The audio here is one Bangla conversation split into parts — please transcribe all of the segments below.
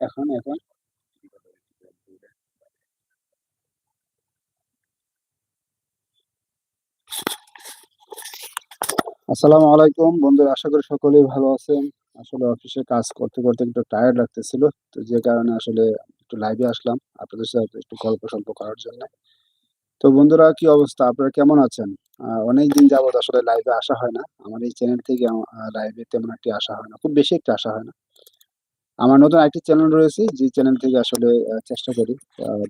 এখন এখন। আসসালামু আলাইকুম বন্ধুরা, আশা করি সকলেই ভালো আছেন। আসলে অফিসে কাজ করতে করতে একটু টায়ার্ড লাগতেছিল, তো যে কারণে আসলে একটু লাইভে আসলাম আপনাদের সাথে একটু গল্প সল্প করার জন্য। তো বন্ধুরা, কি অবস্থা? আপনারা কেমন আছেন? অনেক দিন যাবত আসলে লাইভে আসা হয় না। আমার এই চ্যানেল থেকে লাইভে তেমন একটি আসা হয় না, খুব বেশি একটা আসা হয় না। আমার নতুন একটি চ্যানেল রয়েছে, যে চ্যানেল থেকে আসলে চেষ্টা করি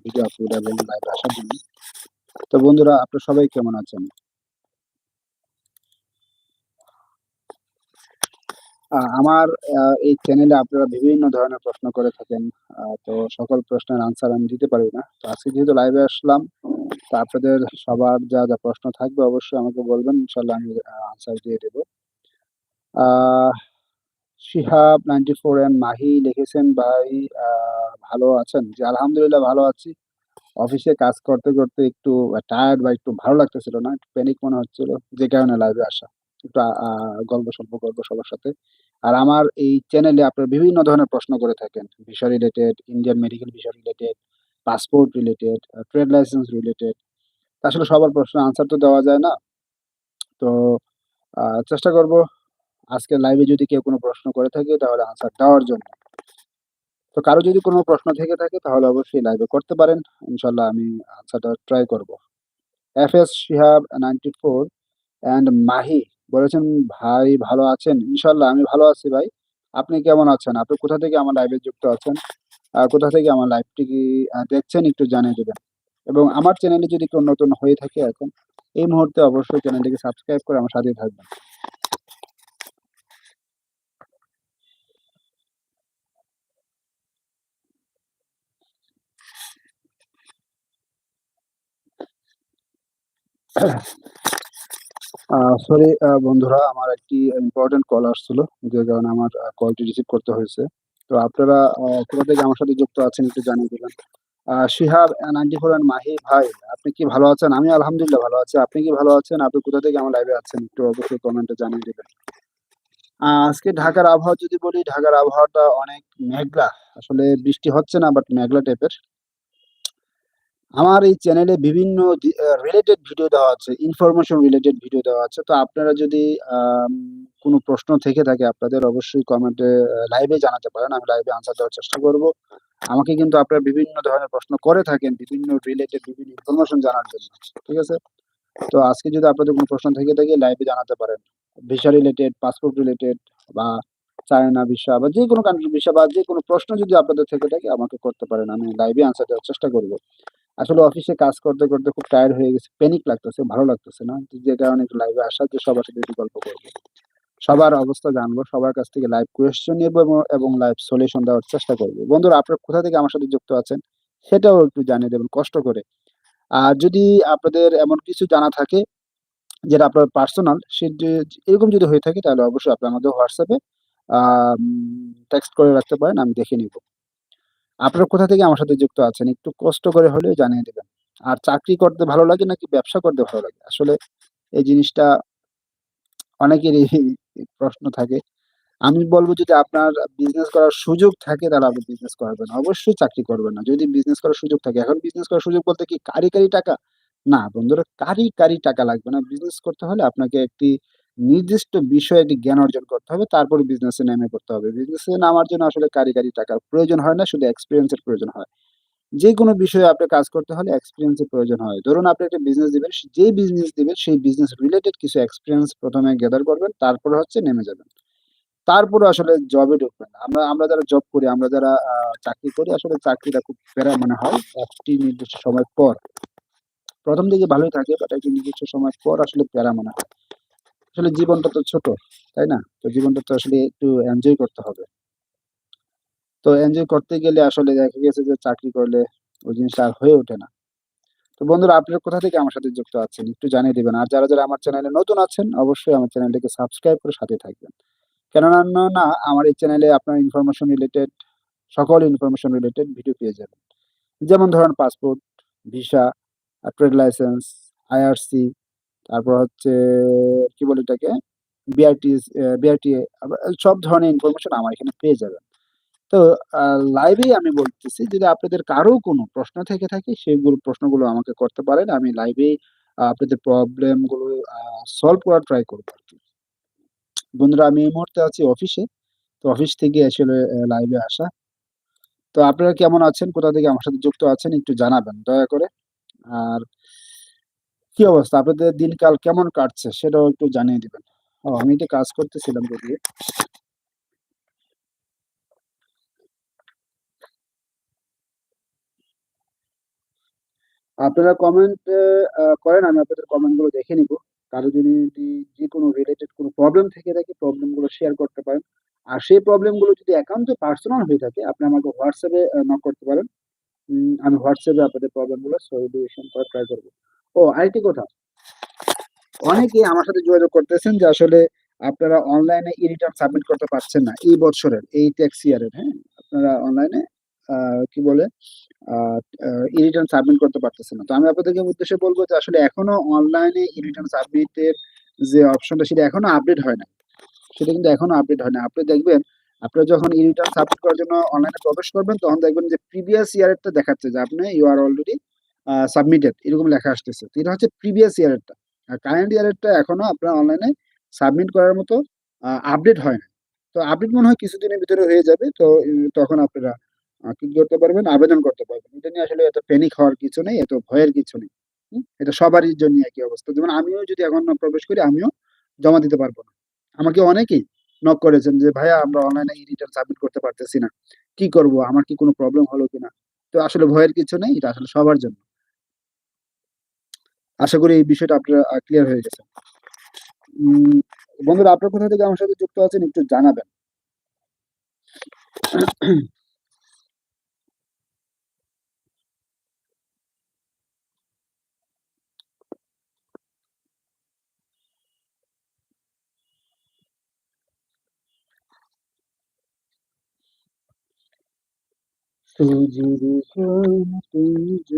ভিডিও আপলোড এবং লাইভে আসার জন্য। তো বন্ধুরা, আপনারা সবাই কেমন আছেন? আমার এই চ্যানেলে আপনারা বিভিন্ন ধরনের প্রশ্ন করে থাকেন। তো সকল প্রশ্নের আনসার আমি দিতে পারি না। তো আজকে যেহেতু লাইভে আসলাম, তো আপনাদের সবার যা যা প্রশ্ন থাকবে অবশ্যই আমাকে বলবেন। ইনশাল্লাহ আমি আনসার দিয়ে দেব। Shihab, ninety four and Mahi লিখেছেন ভাই ভালো আছেন? যে আলহামদুলিল্লাহ ভালো আছি। অফিসে কাজ করতে করতে একটু টায়ার্ড বা একটু ভালো লাগতেছিল না, একটু প্যানিক মনে হচ্ছিল, যে কারণে লাইভে আসা। একটু গল্প সল্প করব সবার সাথে। আর আমার এই চ্যানেলে আপনারা বিভিন্ন ধরনের প্রশ্ন করে থাকেন visa related Indian medical visa related passport related trade license related আসলে সবার প্রশ্নের আনসার তো দেওয়া যায় না। তো চেষ্টা করব আজকে লাইভে যদি কেউ কোনো প্রশ্ন করে থাকে, তাহলে আনসার দেওয়ার জন্য। তো কারও যদি কোনো প্রশ্ন থেকে থাকে, তাহলে অবশ্যই লাইভে করতে পারেন। ইনশাল্লাহ আমি আনসারটা ট্রাই করব। F S Shihab ninety four and Mahi বলেছেন, ভাই, ভালো আছেন? ইনশাল্লাহ আমি ভালো আছি ভাই। আপনি কেমন আছেন? আপনি কোথা থেকে আমার লাইভে যুক্ত আছেন? আর কোথা থেকে আমার লাইভটি কি দেখছেন একটু জানিয়ে দেবেন। এবং আমার চ্যানেলে যদি কেউ নতুন হয়ে থাকে এখন, এই মুহূর্তে অবশ্যই চ্যানেলটিকে সাবস্ক্রাইব করে আমার সাথে থাকবেন। সরি বন্ধুরা, আমার একটি ইম্পর্টেন্ট কল আসছিল, যে কারণে আমার কলটি রিসিভ করতে হয়েছে। তো আপনারা কোথা থেকে আমার সাথে যুক্ত আছেন একটু জানিয়ে দেবেন। শিহাব নাইনটি ফোর মাহি ভাই, আপনি কি ভালো আছেন? আমি আলহামদুলিল্লাহ ভালো আছি। আপনি কি ভালো আছেন? আপনি কোথা থেকে আমার লাইভে আছেন? একটু অবশ্যই কমেন্টে জানিয়ে দেবেন। আজকে ঢাকার আবহাওয়া যদি বলি, ঢাকার আবহাওয়াটা অনেক মেঘলা। আসলে বৃষ্টি হচ্ছে না বাট মেঘলা টাইপের আমার এই চ্যানেলে বিভিন্ন রিলেটেড ভিডিও দেওয়া আছে ইনফরমেশন রিলেটেড ভিডিও দেওয়া আছে। তো আপনারা যদি কোনো প্রশ্ন থেকে থাকে, আপনাদের অবশ্যই কমেন্টে লাইভে জানাতে পারেন। আমি লাইভে আনসার দেওয়ার চেষ্টা করব। আমাকে কিন্তু আপনারা বিভিন্ন ধরনের প্রশ্ন করে থাকেন, বিভিন্ন রিলেটেড বিভিন্ন ইনফরমেশন জানার জন্য। ঠিক আছে? তো আজকে যদি আপনাদের কোনো প্রশ্ন থেকে থাকে লাইভে জানাতে পারেন। ভিসা রিলেটেড পাসপোর্ট রিলেটেড বা চায়না ভিসা বা যে কোনো কান্ট্রির ভিসা বা যে কোনো প্রশ্ন যদি আপনাদের থেকে থাকে, আমাকে করতে পারেন। আমি লাইভে আনসার দেওয়ার চেষ্টা করব। আসলে অফিসে কাজ করতে করতে খুব টায়ার্ড হয়ে গেছে। প্যানিক লাগতেছে, ভালো লাগতেছে না। যে কারণে একটু লাইভে আসা যে সবার সাথে একটু গল্প করব। সবার অবস্থা জানব, সবার কাছ থেকে লাইভ কোয়েশ্চেন নিব এবং লাইভ সলিউশন দেওয়ার চেষ্টা করব। বন্ধুরা, আপনারা কোথা থেকে আমার সাথে যুক্ত আছেন সেটাও একটু জানিয়ে দেবেন, কষ্ট করে। আর যদি আপনাদের এমন কিছু জানা থাকে, যেটা আপনার পার্সোনাল সে এরকম যদি হয়ে থাকে, তাহলে অবশ্যই আপনি আমাদের হোয়াটসঅ্যাপে টেক্সট করে রাখতে পারেন, আমি দেখে নিব। আপনারা কোথা থেকে আমার সাথে যুক্ত আছেন? একটু কষ্ট করে হলেও জানিয়ে দেবেন। আর চাকরি করতে ভালো লাগে নাকি ব্যবসা করতে ভালো লাগে? আসলে এই জিনিসটা অনেকেরই প্রশ্ন থাকে। আমি বলব যদি আপনার বিজনেস করার সুযোগ থাকে তাহলে আপনি বিজনেস করবেন। অবশ্যই চাকরি করবেন না। যদি বিজনেস করার সুযোগ থাকে। এখন বিজনেস করার সুযোগ বলতে কি কারি কারি টাকা? না বন্ধুরা, কারি কারি টাকা লাগবে না। বিজনেস করতে হলে আপনাকে একটি নির্দিষ্ট বিষয়ে একটি জ্ঞান অর্জন করতে হবে, তারপরে বিজনেসে নেমে করতে হবে। বিজনেসে নামার জন্য আসলে কারিগরি টাকার প্রয়োজন হয় না, শুধু এক্সপিরিয়েন্সের প্রয়োজন হয়। যে কোনো বিষয়ে আপনার কাজ করতে হলে এক্সপিরিয়েন্সের প্রয়োজন হয়। ধরুন আপনি একটা বিজনেস দিবেন যে বিজনেস দিবেন, সেই বিজনেস রিলেটেড কিছু এক্সপিরিয়েন্স প্রথমে গ্যাদার করবেন, তারপরে হচ্ছে নেমে যাবেন। তারপরে আসলে জবে ঢুকবেন। আমরা আমরা যারা জব করি, আমরা যারা চাকরি করি, আসলে চাকরিটা খুব প্যারা মনে হয় একটি নির্দিষ্ট সময় পর। প্রথম দিকে ভালোই থাকে বাট একটি নির্দিষ্ট সময় পর আসলে প্যারা মনে হয়। আসলে জীবনটা তো ছোট, তাই না? তো জীবনটা তো আসলে একটু এনজয় করতে হবে। তো এনজয় করতে গেলে আসলে দেখা গেছে যে চাকরি করলে ওই জিনিসটা আর হয়ে ওঠে না। তো বন্ধুরা আপনারা কোথা থেকে আমার সাথে যুক্ত আছেন একটু জানিয়ে দেবেন। আর যারা যারা আমার চ্যানেলে নতুন আছেন, অবশ্যই আমার চ্যানেলটিকে সাবস্ক্রাইব করে সাথে থাকবেন। কেননা, না আমার এই চ্যানেলে আপনার ইনফরমেশন রিলেটেড সকল ইনফরমেশন রিলেটেড ভিডিও পেয়ে যাবেন। যেমন ধরেন passport visa trade license IRC তারপর হচ্ছে, কি বলে এটাকে? বিআরটি বিআরটি সব ধরনের ইনফরমেশন আমার এখানে পেয়ে যাবেন। তো লাইভেই আমি বলতেছি, যদি আপনাদের কারও কোনো প্রশ্ন থেকে থাকে, সেগুলো, প্রশ্নগুলো আমাকে করতে পারেন। আমি লাইভে আপনাদের প্রবলেমগুলো সলভ করার ট্রাই করব আর কি। বন্ধুরা, আমি এই মুহূর্তে আছি অফিসে তো অফিস থেকে আসলে লাইভে আসা। তো আপনারা কেমন আছেন? কোথা থেকে আমার সাথে যুক্ত আছেন একটু জানাবেন, দয়া করে। আর কি অবস্থা? আপনাদের দিনকাল কেমন কাটছে? সেটাও একটু জানিয়ে দিবেন। ও, আমি এটা কাজ করতেছিলাম যদিও আপনারা কমেন্ট করেন, আমি আপনাদের কমেন্টগুলো দেখে নিব। কারও যদি যে কোনো রিলেটেড কোনো প্রবলেম থেকে থাকে প্রবলেমগুলো শেয়ার করতে পারেন। আর সেই প্রবলেমগুলো যদি একান্ত পার্সোনাল হয়ে থাকে, আপনি আমাকে হোয়াটসঅ্যাপে নক করতে পারেন। আমি হোয়াটসঅ্যাপে আপনাদের প্রবলেমগুলো সলিউশন করার ট্রাই করব। ও, আরেকটি কথা। অনেকে আমার সাথে যোগাযোগ করতেছেন যে আসলে আপনারা অনলাইনে ই রিটার্ন সাবমিট করতে পারছেন না এই বছরের, এই ট্যাক্স ইয়ারের হ্যাঁ? আপনারা অনলাইনে কি বলে ই রিটার্ন সাবমিট করতে পারতেছেন না। তো আমি আপনাদেরকে উদ্দেশ্যে বলব যে আসলে এখনও অনলাইনে ই রিটার্ন সাবমিটের যে অপশনটা সেটা এখনও আপডেট হয় না। সেটা কিন্তু এখনও আপডেট হয় না। আপনি দেখবেন, আপনারা যখন ই রিটার্ন সাবমিট করার জন্য অনলাইনে প্রবেশ করবেন, তখন দেখবেন যে প্রিভিয়াস ইয়ারেরটা দেখাচ্ছে যে আপনি ইউ আর অলরেডি সাবমিটেড এরকম লেখা আসতেছে। তো এটা হচ্ছে প্রিভিয়াস ইয়ারেরটা আর কারেন্ট ইয়ারেরটা এখনও আপনার অনলাইনে সাবমিট করার মতো আপডেট হয় না। তো আপডেট মনে হয় কিছুদিনের ভিতরে হয়ে যাবে। তো তখন আপনারা কি করতে পারবেন? আবেদন করতে পারবেন। এটা নিয়ে আসলে এত প্যানিক হওয়ার কিছু নেই, এত ভয়ের কিছু নেই। এটা সবারই জন্য একই অবস্থা। যেমন আমিও যদি এখন প্রবেশ করি, আমিও জমা দিতে পারব না। আমাকে অনেকেই নক করেছেন যে, ভাইয়া, আমরা অনলাইনে ই রিটার্ন সাবমিট করতে পারতেছি না। কি করব? আমার কি কোনো প্রবলেম হলো কিনা? তো আসলে ভয়ের কিছু নেই, এটা আসলে সবার জন্য। আশা করি এই বিষয়টা আপনারা ক্লিয়ার হয়ে গেছে। বন্ধুরা, আপনার কোথা থেকে আমার সাথে যুক্ত আছেন একটু জানাবেন। সুজিরে সইতে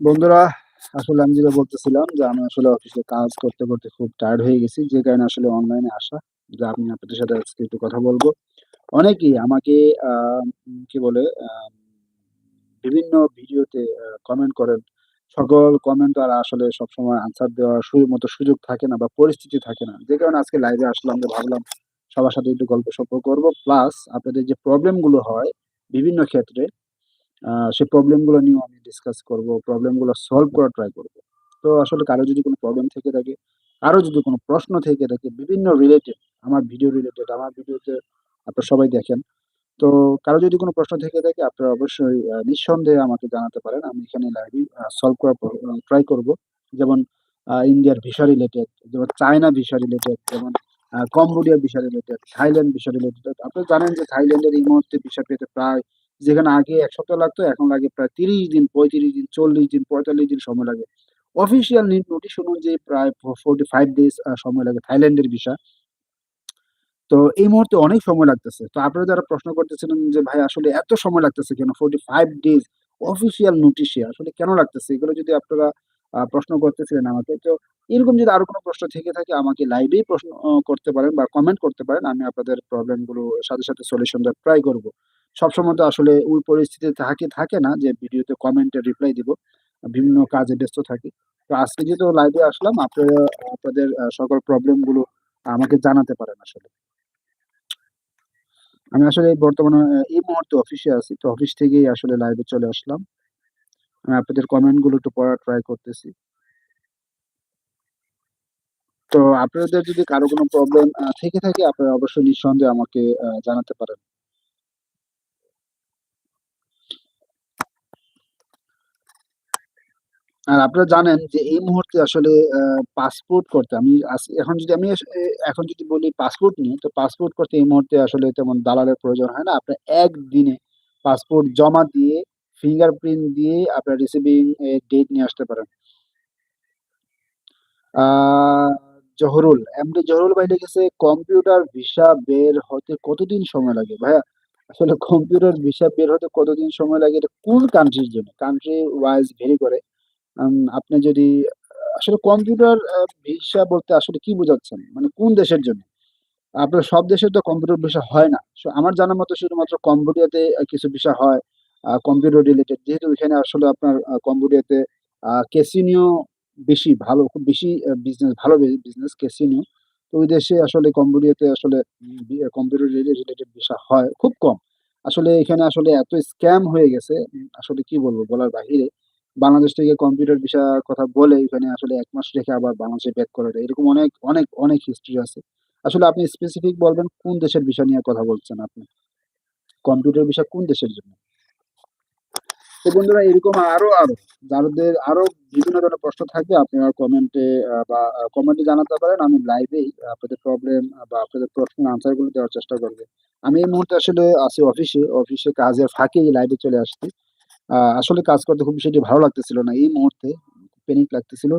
বন্ধুরা, আসলে আমি যেটা বলতেছিলাম যে আমি আসলে অফিসে কাজ করতে করতে খুব টায়ার্ড হয়ে গেছি। যে কারণে আসলে অনলাইনে আসা যে আমি আপনাদের সাথে আজকে একটু কথা বলব। অনেকেই আমাকে কি বলে বিভিন্ন ভিডিওতে কমেন্ট করেন। সকল কমেন্ট আর আসলে সবসময় আনসার দেওয়ার মতো সুযোগ থাকে না বা পরিস্থিতি থাকে না। যে কারণে আজকে লাইভে আসলাম যে ভাবলাম সবার সাথে একটু গল্প সল্প করব। প্লাস আপনাদের যে প্রবলেমগুলো হয় বিভিন্ন ক্ষেত্রে সেই প্রবলেমগুলো নিয়েও আমি ডিসকাস করব প্রবলেমগুলো সলভ করার ট্রাই করব। তো আসলে কারও যদি কোনো প্রবলেম থেকে থাকে, কারও যদি কোনো প্রশ্ন থেকে থাকে, বিভিন্ন রিলেটেড আমার ভিডিও রিলেটেড আমার ভিডিওতে আপনারা সবাই দেখেন। তো কারও যদি কোনো প্রশ্ন থেকে থাকে, আপনারা অবশ্যই নিঃসন্দেহে আমাকে জানাতে পারেন। আমি এখানে লাইভে সলভ করার ট্রাই করব। যেমন ইন্ডিয়ার ভিসা রিলেটেড যেমন চায়না ভিসা রিলেটেড যেমন Cambodia visa related Thailand visa related আপনি জানেন যে থাইল্যান্ডের এই মুহূর্তে ভিসা পেতে প্রায় যেখানে আগে এক সপ্তাহ লাগতো, এখন লাগে প্রায় তিরিশ দিন, পঁয়ত্রিশ দিন, চল্লিশ দিন, পঁয়তাল্লিশ দিন সময় লাগে। অফিসিয়াল নোটিশ অনুযায়ী প্রায় ফোর্টি ফাইভ ডেজ সময় লাগে থাইল্যান্ডের ভিসা তো এই মুহূর্তে অনেক সময় লাগতেছে। তো আপনারা যারা প্রশ্ন করতেছিলেন যে, ভাই, আসলে এত সময় লাগতেছে কেন? ফোর্টি ফাইভ ডেজ অফিসিয়াল নোটিশে আসলে কেন লাগতেছে? এগুলো যদি আপনারা প্রশ্ন করতেছিলেন আমাকে, তো এরকম যদি আরও কোনো প্রশ্ন থেকে থাকে, আমাকে লাইভেই প্রশ্ন করতে পারেন বা কমেন্ট করতে পারেন। আমি আপনাদের প্রবলেমগুলো সাথে সাথে সলিউশন দেওয়ার ট্রাই করব। সবসময় তো আসলে ওই পরিস্থিতি থাকে থাকে না যে ভিডিওতে কমেন্টে রিপ্লাই দিব। বিভিন্ন কাজে ব্যস্ত থাকি। তো আজকে যেহেতু লাইভে আসলাম আপনারা আপনাদের সকল প্রবলেমগুলো আমাকে জানাতে পারেন আসলে। আমি আসলে বর্তমানে এই মুহূর্তে অফিসে আছি। তো অফিস থেকেই আসলে লাইভে চলে আসলাম। আমি আপনাদের কমেন্টগুলো একটু পড়ার ট্রাই করতেছি। তো আপনাদের যদি কারও কোনো প্রবলেম থেকে থাকে আপনারা অবশ্যই নিঃসন্দেহে আমাকে আহ, জানাতে পারেন। আর আপনারা জানেন যে এই মুহূর্তে আসলে পাসপোর্ট করতে আমি এখন যদি আমি এখন যদি বলি পাসপোর্ট নিয়ে তো পাসপোর্ট করতে এই মুহূর্তে আসলে তেমন দালালের প্রয়োজন হয় না। আপনার একদিনে পাসপোর্ট জমা দিয়ে ফিঙ্গারপ্রিন্ট দিয়ে আপনার রিসিভিং ডেট নিয়ে আসতে পারেন। আহ জহরুল এমডি জহরুল ভাই লিখেছে কম্পিউটার ভিসা বের হতে কতদিন সময় লাগে? ভাইয়া আসলে কম্পিউটার ভিসা বের হতে কতদিন সময় লাগে? এটা কোন কান্ট্রির জন্য? কান্ট্রি ওয়াইজ ভেরি করে। আপনি যদি, আসলে কম্পিউটার ভিসা বলতে আসলে কি বোঝাচ্ছেন? মানে কোন দেশের জন্য? আপনার সব দেশে তো কম্পিউটার ভিসা হয় না। আমার জানার মতো শুধুমাত্র কম্বোডিয়াতে কিছু ভিসা হয় কম্পিউটার রিলেটেড যেহেতু এখানে আসলে আপনার কম্বোডিয়াতে ক্যাসিনিও বেশি ভালো, খুব বেশি বিজনেস ভালো বিজনেস ক্যাসিনিও তো ওই দেশে আসলে কম্বোডিয়াতে আসলে কম্পিউটার রিলেটেড ভিসা হয়, খুব কম। আসলে এখানে আসলে এত স্ক্যাম হয়ে গেছে আসলে কি বলব বলার বাহিরে বাংলাদেশ থেকে কম্পিউটার ভিসা কথা বলে এখানে আসলে এক মাস রেখে আবার বাংলাদেশে ব্যাক করে দেয়। এরকম অনেক অনেক অনেক হিস্ট্রি আছে। আসলে আপনি স্পেসিফিক বলবেন কোন দেশের বিষয় নিয়ে কথা বলছেন আপনি? কম্পিউটার বিষয় কোন দেশের জন্য? তো বন্ধুরা, এরকম আরও আরও, যাদের আরও বিভিন্ন ধরনের প্রশ্ন থাকবে, আপনারা কমেন্টে বা কমেন্টে জানাতে পারেন। আমি লাইভেই আপনাদের প্রবলেম বা আপনাদের প্রশ্নের আনসারগুলো দেওয়ার চেষ্টা করব। আমি এই মুহূর্তে আসলে আছি অফিসে অফিসে কাজের ফাঁকেই লাইভে চলে আসছি। আসলে কাজ করতে খুব বিষয়টি ভালো লাগতেছিল না এই মুহূর্তে পেনিক লাগতেছিল,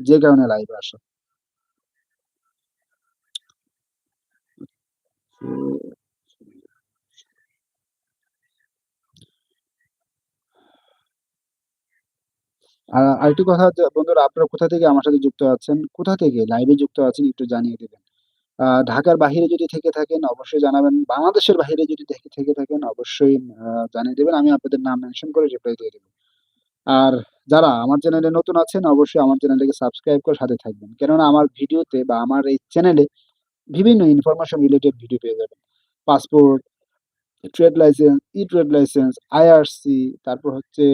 যে কারণে লাইভে আসা। আর আরেকটি কথা বন্ধুরা, আপনারা কোথা থেকে আমার সাথে যুক্ত আছেন? কোথা থেকে? লাইভে যুক্ত আছেন, একটু জানিয়ে দিবেন। ঢাকার বাইরে যদি থেকে থাকেন, অবশ্যই জানাবেন। বাংলাদেশের বাইরে যদি থেকে থেকে থাকেন, অবশ্যই জানিয়ে দেবেন। আমি আপনাদের নাম মেনশন করে রিপ্লাই দিয়ে দেবো। আর যারা আমার চ্যানেলে নতুন আছেন, অবশ্যই আমার চ্যানেলটাকে সাবস্ক্রাইব করে সাথে থাকবেন। কেননা আমার ভিডিওতে বা আমার এই চ্যানেলে বিভিন্ন ইনফরমেশন রিলেটেড ভিডিও পেয়ে যাবেন। Passport trade license e trade license IRC তারপর হচ্ছে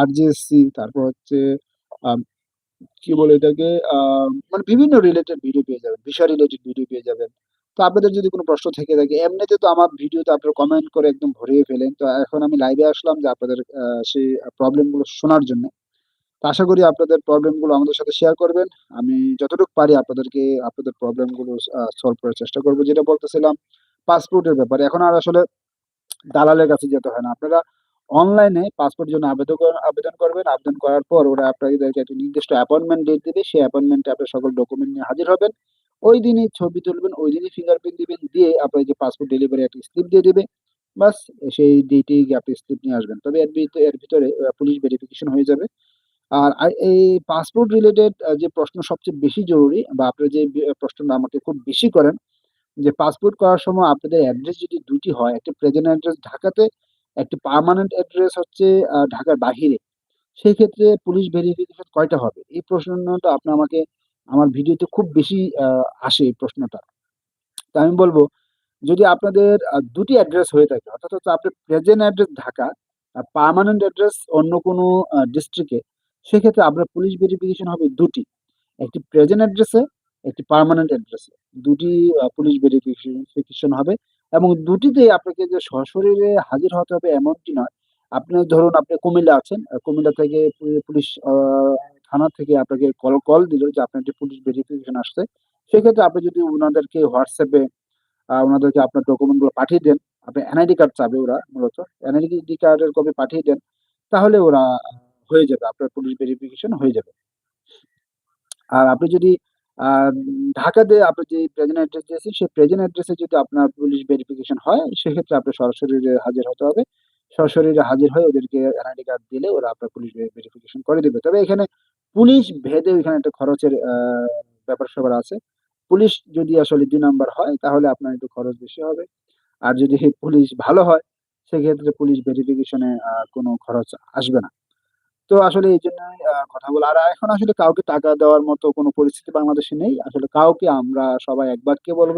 আরজিএসসি তারপর হচ্ছে কি বলে এটাকে মানে বিভিন্ন রিলেটেড ভিডিও পেয়ে যাবেন, বিষয় রিলেটেড ভিডিও পেয়ে যাবেন। তো আপনাদের যদি কোনো প্রশ্ন থেকে থাকে, এমনিতে তো আমার ভিডিওতে আপনারা কমেন্ট করে একদম ভরিয়ে ফেলেন। তো এখন আমি লাইভে আসলাম যে আপনাদের সেই প্রবলেমগুলো শোনার জন্য। তো আশা করি আপনাদের প্রবলেমগুলো আমাদের সাথে শেয়ার করবেন। আমি যতটুকু পারি আপনাদেরকে, আপনাদের প্রবলেমগুলো সলভ করার চেষ্টা করব। যেটা বলতেছিলাম পাসপোর্টের ব্যাপারে। এখন আর আসলে দালালের কাছে যেতে হয় না। আপনারা অনলাইনে পাসপোর্টের জন্য আবেদন আবেদন করবেন। আবেদন করার পর ওরা আপনাদেরকে একটা নির্দিষ্ট অ্যাপয়েন্টমেন্ট ডেট দেবে। সেই অ্যাপয়েন্টমেন্টে আপনার সকল ডকুমেন্ট নিয়ে হাজির হবেন। ওই দিনই ছবি তুলবেন, ওই দিনই ফিঙ্গারপ্রিন্ট দিবেন, দিয়ে আপনার যে পাসপোর্ট ডেলিভারি একটা স্লিপ দিয়ে দেবে। বাস সেই ডেটে গিয়ে আপনি স্লিপ নিয়ে আসবেন। তবে এর ভিতরে এর ভিতরে পুলিশ ভেরিফিকেশন হয়ে যাবে। আর এই পাসপোর্ট রিলেটেড যে প্রশ্ন সবচেয়ে বেশি জরুরি বা আপনি যে প্রশ্নটা আমাকে খুব বেশি করেন, যে পাসপোর্ট করার সময় আপনাদের অ্যাড্রেস যদি দুটি হয়, একটা প্রেজেন্ট অ্যাড্রেস ঢাকাতে একটি পার্মানেন্ট অ্যাড্রেস হচ্ছে ঢাকার বাহিরে। সেই ক্ষেত্রে পুলিশ ভেরিফিকেশন কয়টা হবে? এই প্রশ্নটা আপনি আমাকে, আমার ভিডিওতে খুব বেশি আসে এই প্রশ্নটা। তো আমি বলব, যদি আপনাদের দুটি অ্যাড্রেস হয়ে থাকে, অর্থাৎ হচ্ছে আপনার প্রেজেন্ট অ্যাড্রেস ঢাকা, আর পার্মানেন্ট অ্যাড্রেস অন্য কোনো ডিস্ট্রিক্টে সেক্ষেত্রে আপনার পুলিশ ভেরিফিকেশন হবে দুটি। একটি প্রেজেন্ট অ্যাড্রেসে একটি পার্মানেন্ট অ্যাড্রেসে দুটি পুলিশ ভেরিফিকেশন হবে। এবং দুটিতেই আপনাকে যে সশরীরে হাজির হতে হবে এমনটি নয়। আপনি ধরুন, আপনি কুমিল্লা আছেন কুমিল্লা থেকে পুলিশ থানা থেকে আপনাকে কল কল দিল যে আপনার একটি পুলিশ ভেরিফিকেশন আসছে, সেক্ষেত্রে আপনি যদি ওনাদেরকে হোয়াটসঅ্যাপে ওনাদেরকে আপনার ডকুমেন্টগুলো পাঠিয়ে দেন আপনার এনআইডি কার্ড চাবে ওরা মূলত এনআইডি কার্ডের কপি পাঠিয়ে দেন, তাহলে ওরা হয়ে যাবে, আপনার পুলিশ ভেরিফিকেশন হয়ে যাবে। আর আপনি যদি ঢাকাতে আপনি যে প্রেজেন্ট অ্যাড্রেস দিয়েছেন, সেই প্রেজেন্ট অ্যাড্রেসে যদি আপনার পুলিশ ভেরিফিকেশন হয়, সেক্ষেত্রে আপনি সরাসরি হাজির হতে হবে। সরাসরি হাজির হয়ে ওদেরকে এনআইডি কার্ড দিলে ওরা আপনার পুলিশ ভেরিফিকেশন করে দেবে। তবে এখানে পুলিশ ভেদে ওইখানে একটা খরচের ব্যাপার স্যাপার আছে। পুলিশ যদি আসলে দুই নাম্বার হয়, তাহলে আপনার একটু খরচ বেশি হবে। আর যদি পুলিশ ভালো হয়, সেক্ষেত্রে পুলিশ ভেরিফিকেশনে কোনো খরচ আসবে না। তো আসলে এই জন্য কথা বলা। আর এখন আসলে কাউকে টাকা দেওয়ার মতো কোনো পরিস্থিতি বাংলাদেশে নেই। আসলে কাউকে আমরা সবাই এক বাক্যে বলব,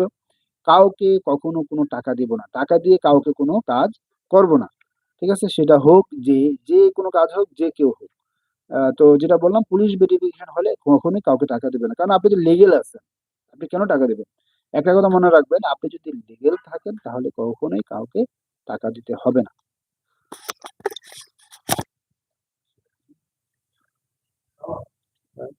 কাউকে কখনো কোনো টাকা দিব না। টাকা দিয়ে কাউকে কোনো কাজ করব না। ঠিক আছে? সেটা হোক যে যে কোনো কাজ হোক, যে কেউ হোক। তো যেটা বললাম, পুলিশ ভেরিফিকেশন হলে কখনোই কাউকে টাকা দেবে না। কারণ আপনি তো লিগেল আছেন। আপনি কেন টাকা দেবেন? একটা কথা মনে রাখবেন, আপনি যদি লিগেল থাকেন, তাহলে কখনোই কাউকে টাকা দিতে হবে না হ্যাঁ।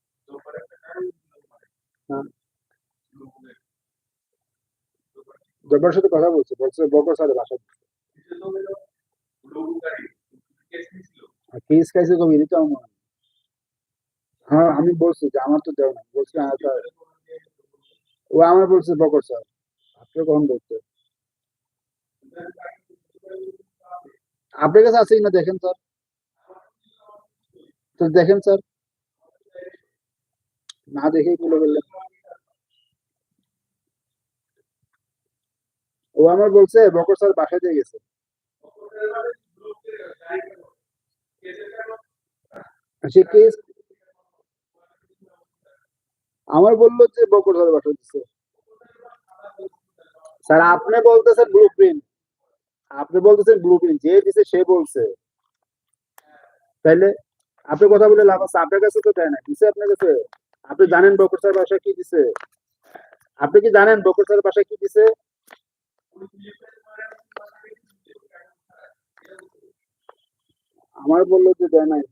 জব্বার সাথে কথা বলছে বলছে বকর আমার হ্যাঁ। আমি বলছি যে আমার তো দেও না বলছি হ্যাঁ, ও আমার বলছে বকর স্যার আপনি কখন বলছে আপনার কাছে আছে না দেখেন স্যার তো দেখেন স্যার। না দেখেই বলে বললেন ও আমার বলছে, বকর স্যার বাসায় দিয়ে গেছে। কেস আমার বলল যে বকর স্যার বাসায় দিচ্ছে স্যার, আপনি বলতেছেন ব্লু প্রিন্ট আপনি বলতেছেন ব্লু প্রিন্ট যে দিছে সে বলছে। তাইলে আপনি কথা বলে লাভ আছে। আপনার কাছে তো দেয় না, দিছে আপনার কাছে। আপনি জানেন বকর স্যার বাসায় কি দিছে? আপনি কি জানেন বকর স্যার বাসায় কি দিছে? আমার বলল যে দেয় নাই।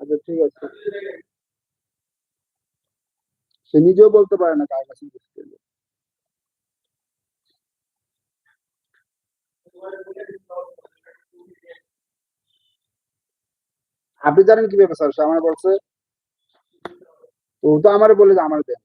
আচ্ছা ঠিক আছে। সে নিজেও বলতে পারে না কার কাছে আপনি জানেন কীভাবে স্যার আমার বলছে? ও তো আমার বলে যে আমার দেন